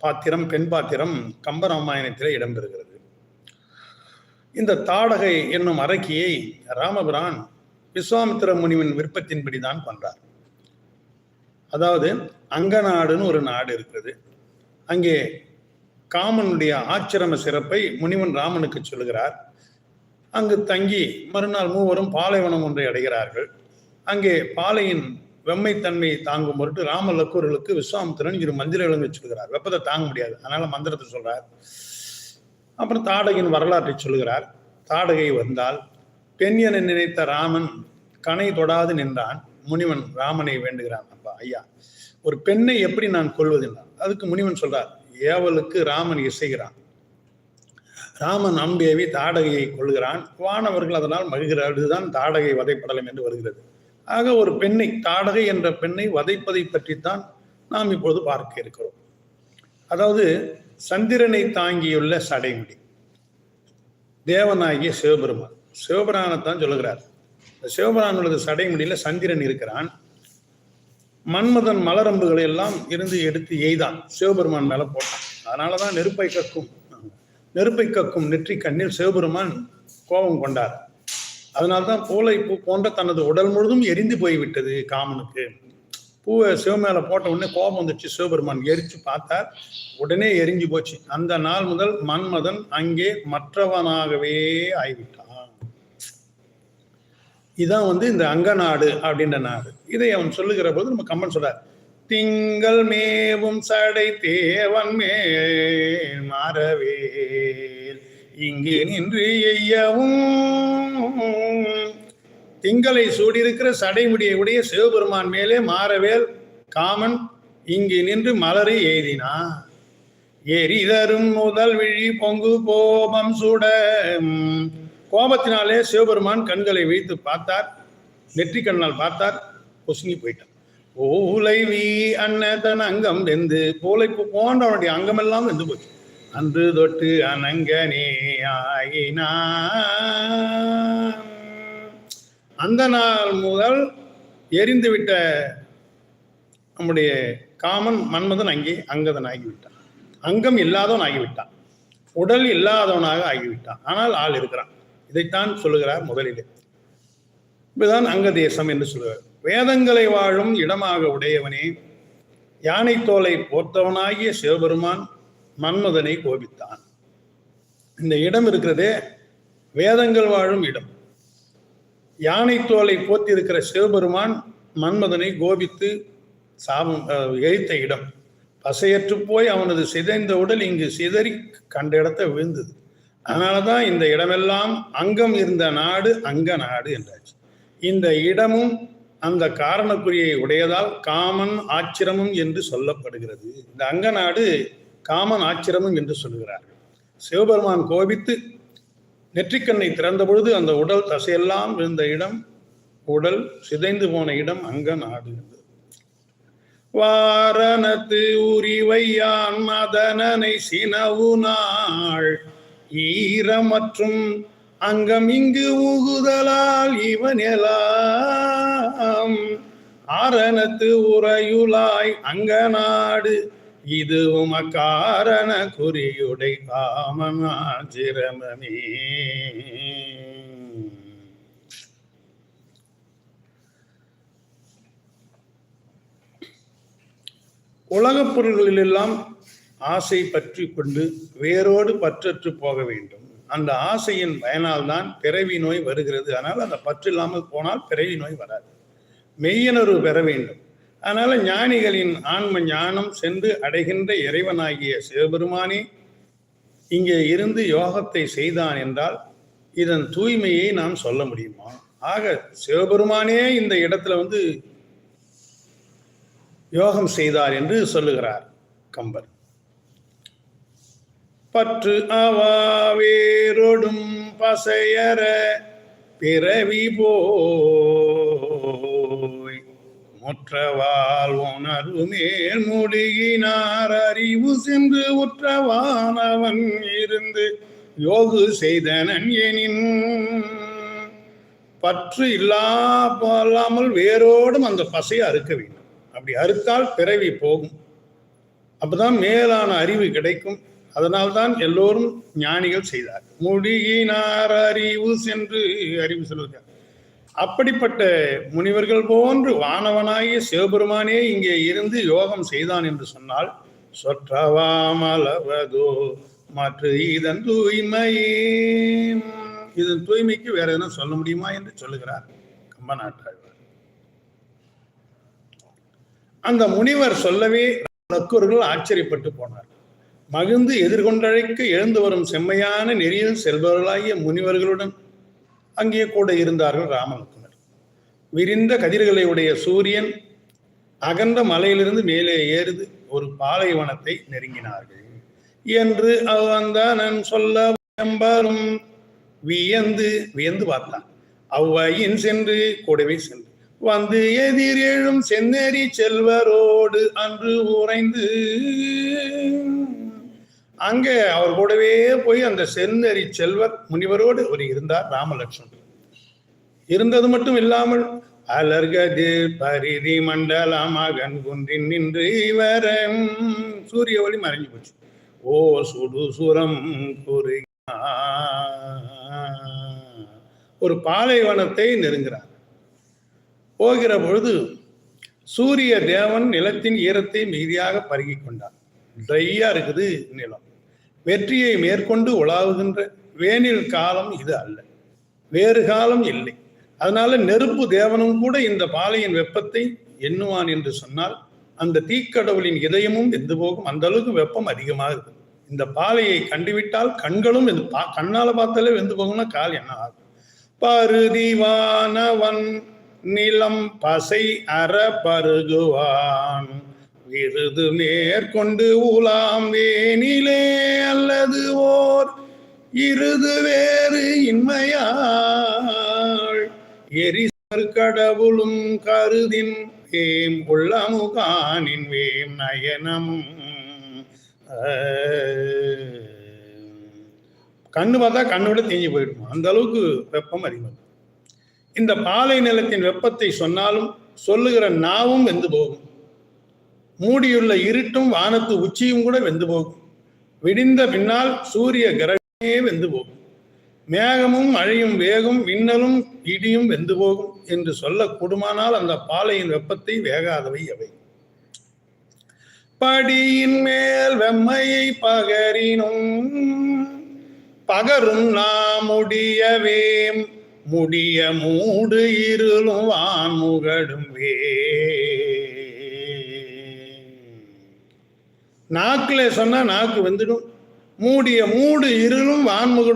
பாத்திரம் பெண் பாத்திரம் கம்பராமாயணத்திலே இடம்பெறுகிறது. இந்த தாடகை என்னும் அரக்கியை ராமபிரான் விஸ்வாமித்திர முனிவின் விருப்பத்தின்படி தான் கொண்டார் அதாவது அங்கநாடுன்னு ஒரு நாடு இருக்கிறது. அங்கே காமனுடைய ஆச்சிரம சிறப்பை முனிவன் ராமனுக்கு சொல்லுகிறார். அங்கு தங்கி மறுநாள் மூவரும் பாலைவனம் ஒன்றை அடைகிறார்கள். அங்கே பாலையின் வெம்மைத்தன்மையை தாங்கும் பொருட்டு ராம லக்கூர்களுக்கு விஸ்வாமித்திரன் இரு மந்திரங்களை சொல்கிறார் வெப்பத்தை தாங்க முடியாது. அதனால மந்திரத்தை சொல்றார். அப்புறம் தாடகையின் வரலாற்றை சொல்லுகிறார். தாடகை வந்தால் பெண் என நினைத்த ராமன் கனை தொடாது நின்றான். முனிவன் ராமனை வேண்டுகிறான். அப்பா ஐயா ஒரு பெண்ணை எப்படி நான் கொள்வதென்றான் அதுக்கு முனிவன் சொல்றார் ஏவலுக்கு ராமன் இசைகிறான். ராமன் அம்பேவி தாடகையை கொள்கிறான் வானவர்கள் அதனால் மகிழ்கிறார். இதுதான் தாடகை வதைப்படலம் என்று வருகிறது. ஆக ஒரு பெண்ணை தாடகை என்ற பெண்ணை வதைப்பதை பற்றித்தான் நாம் இப்பொழுது பார்க்க இருக்கிறோம். அதாவது சந்திரனை தாங்கியுள்ள சடைமுடி. தேவனாகிய சிவபெருமான். சிவபிரானத்தான் சொல்லுகிறார். இந்த சிவபிரானுடைய சடைமுடியில சந்திரன் இருக்கிறான். மன்மதன் மலரம்புகளை எல்லாம் இருந்து எடுத்து எய்தான். சிவபெருமான் மேல போட்டான். அதனாலதான் நெருப்பை கக்கும். நெருப்பை கக்கும் நெற்றி கண்ணில் சிவபெருமான் கோபம் கொண்டார். அதனால்தான் பூலை பூ போன்ற தனது உடல் முழுதும் எரிந்து போய்விட்டது காமனுக்கு. பூவை சிவமேல போட்ட உடனே கோபம் வந்துச்சு சிவபெருமான் எரிச்சு பார்த்தார். உடனே எரிஞ்சு போச்சு. அந்த நாள் முதல் மன்மதன் அங்கே மற்றவனாகவே ஆகிவிட்டான் இதான் வந்து இந்த அங்கநாடு அப்படின்ற நாடு. இதை அவன் சொல்லுகிற போது நம்ம கம்மன் சொல்றார். திங்கள் மேவும் சடை தேவன் மேல் மாறவே இங்கு நின்று எய்யவும் திங்களை சூடியிருக்கிற சடைமுடியை உடைய சிவபெருமான் மேலே மாறவேல் காமன். இங்கு நின்று மலரை எய்தினா எரிதரும் முதல் விழி பொங்கு கோபம் சூட கோபத்தினாலே சிவபெருமான் கண்களை வைத்து பார்த்தார். நெற்றி கண்ணால் பார்த்தார். பொசுங்கி போயிட்டார். ஓலை வீ அன்னதன் அங்கம் வெந்து போலை போன்றவனுடைய அங்கமெல்லாம் வெந்து போச்சு. அன்று தொட்டு அனங்கனே ஆயினான் அந்த நாள் முதல் எரிந்துவிட்ட நம்முடைய காமன் மன்மதன் அங்கே அங்கதன் ஆகிவிட்டான். அங்கம் இல்லாதவன் ஆகிவிட்டான். உடல் இல்லாதவனாக ஆகிவிட்டான். ஆனால் ஆள் இருக்கிறான். இதைத்தான் சொல்லுகிறார் முதலிலே. இதுதான் அங்க தேசம் என்று சொல்லுவார் வேதங்களை வாழும் இடமாக உடையவனே யானை தோலை போர்த்தவனாகிய சிவபெருமான் மன்மதனை கோபித்தான். இந்த இடம் இருக்கிறதே வேதங்கள் வாழும் இடம். யானை தோலை போத்திருக்கிற சிவபெருமான் மன்மதனை கோபித்து சாபம் எரித்த இடம். பசையற்று போய் அவனது சிதைந்த உடல் இங்கு சிதறி கண்ட இடத்தை விழுந்தது. அதனாலதான் இந்த இடமெல்லாம் அங்கம் இருந்த நாடு அங்க நாடு என்றாச்சு. இந்த இடமும் அந்த காரணக்குறியை உடையதால் காமன் ஆச்சிரமம் என்று சொல்லப்படுகிறது. இந்த அங்க நாடு காமன் ஆச்சிரமம் என்று சொல்லுகிறார்கள் சிவபெருமான் கோபித்து நெற்றிக்கண்ணை திறந்த பொழுது அந்த உடல் தசையெல்லாம் இருந்த இடம் உடல் சிதைந்து போன இடம் அங்க நாடு வாரணத்து உரிவையான் மதனனை சினவு நாள் ஈரமற்றும் அங்கம் இங்கு உகுதலால் இவன் எலாம். ஆரணத்து உரையுலாய் அங்க நாடு இதுவும் உமக்காரண குறியுடை காமனாச்சிரமமே உலகப் பொருள்களிலெல்லாம் ஆசை பற்றி கொண்டு வேரோடு பற்றற்று போக வேண்டும். அந்த ஆசையின் பயனால்தான் பிறவி நோய் வருகிறது. ஆனால் அந்த பற்று இல்லாமல் போனால் பிறவி நோய் வராது. மெய்யனரு பெற வேண்டும். அதனால ஞானிகளின் ஆன்ம ஞானம் சென்று அடைகின்ற இறைவனாகிய சிவபெருமானே இங்கே இருந்து யோகத்தை செய்தான் என்றால் இதன் தூய்மையை நாம் சொல்ல முடியுமா? ஆக சிவபெருமானே இந்த இடத்துல வந்து யோகம் செய்தார் என்று சொல்லுகிறார் கம்பர். பற்று அவாவேரொடும் பசையற பிறவி போ முற்றவால் உணர்வு மேல் முடியினார் அறிவு சென்று உற்றவானவன் இருந்து யோகு செய்தனன் எனின். பற்று இல்லாமல் வேரோடும் அந்த பசையை அறுக்க வேண்டும். அப்படி அறுத்தால் பிறவி போகும். அப்பதான் மேலான அறிவு கிடைக்கும். அதனால்தான் எல்லோரும் ஞானிகள் செய்தார் முடியினார் அறிவு சென்று அறிவு சொல்லுகிறார். அப்படிப்பட்ட முனிவர்கள் போன்று வானவனாகிய சிவபெருமானே இங்கே இருந்து யோகம் செய்தான் என்று சொன்னால் சொற்றவாமலவதோ மற்ற இதன் தூய்மையே இதன் தூய்மைக்கு வேற எதனா சொல்ல முடியுமா என்று சொல்லுகிறார் கம்ப நாட்டாழ்வார் அந்த முனிவர் சொல்லவே நக்கூர்கள் ஆச்சரியப்பட்டு போனார். மகிழ்ந்து எதிர்கொண்டழைக்க எழுந்து வரும் செம்மையான நெறியில் செல்பவர்களாகிய முனிவர்களுடன் அங்கே கூட இருந்தார்கள் ராமலக்குமர் விரிந்த கதிர்களை உடைய சூரியன் அகன்ற மலையிலிருந்து மேலே ஏறுது ஒரு பாலைவனத்தை நெருங்கினார்கள். என்று அவ்வந்தானன் சொல்ல எம்பரும் வியந்து வியந்து பார்த்தான். அவ்வையின் சென்று கூடவே சென்று. வந்து எதிர் எழும் செந்நெறி செல்வரோடு அன்று உறைந்து அங்கே அவர் கூடவே போய் அந்த செந்நெறி செல்வர் முனிவரோடு ஒரு இருந்தார் ராமலட்சுமணன் இருந்தது மட்டும் இல்லாமல் அலர்கது பரிதி மண்டலம் மகன் குன்றின் நின்று இவர சூரிய ஒளி மறைஞ்சு போச்சு. ஓ சுடு சுரம் ஒரு பாலைவனத்தை நெருங்கிறார் போகிற பொழுது சூரிய தேவன் நிலத்தின் ஈரத்தை மிகுதியாக பருகி கொண்டார். ட்ரையா இருக்குது நிலம். வெற்றியை மேற்கொண்டு உலாவுகின்ற வேனில் காலம் இது அல்ல. வேறு காலம் இல்லை. அதனால நெருப்பு தேவனும் கூட இந்த பாலையின் வெப்பத்தை எண்ணுவான் என்று சொன்னால் அந்த தீக்கடவுளின் இதயமும் வெந்து போகும். அந்த அளவுக்கு வெப்பம் அதிகமாக இருக்குது இந்த பாலையை கண்டுவிட்டால் கண்களும் வெந்து பா கண்ணால பார்த்தாலே வெந்து போகும்னா கால் என்ன ஆகும்? பருதிவானவன் நிலம் பசை அற பருகுவான். விருது நேர்கொண்டு உலாம் வேனிலே அல்லது ஓர் இருது வேறு இன்மையாள். எரிசர் கடவுளும் கருதின் வேம் உள்ளமுகானின் வேம் நயனம். கண்ணு பார்த்தா கண்ணோட தீஞ்சு போயிடுமா? அந்த அளவுக்கு வெப்பம் அதிகம். இந்த பாலை நிலத்தின் வெப்பத்தை சொன்னாலும் சொல்லுகிற நாவும் வெந்து போகும். மூடியுள்ள இருட்டும் வானத்து உச்சியும் கூட வெந்து போகும். விடிந்த பின்னால் சூரிய கிரகமே வெந்து போகும். மேகமும் மழையும் வேகும் விண்ணலும் இடியும் வெந்து போகும் என்று சொல்லக்கூடுமானால் அந்த பாலையின் வெப்பத்தை வேகாதவை அவை. படியின் மேல் வெம்மையை பகரினும் பகரும் நாம் முடியவேம். முடிய மூடு இருளும் வான்முகடும் வே. நாக்கில் சொன்னால் நாக்கு வந்துடும். மூடிய மூடு இருளும் வான்முகடும்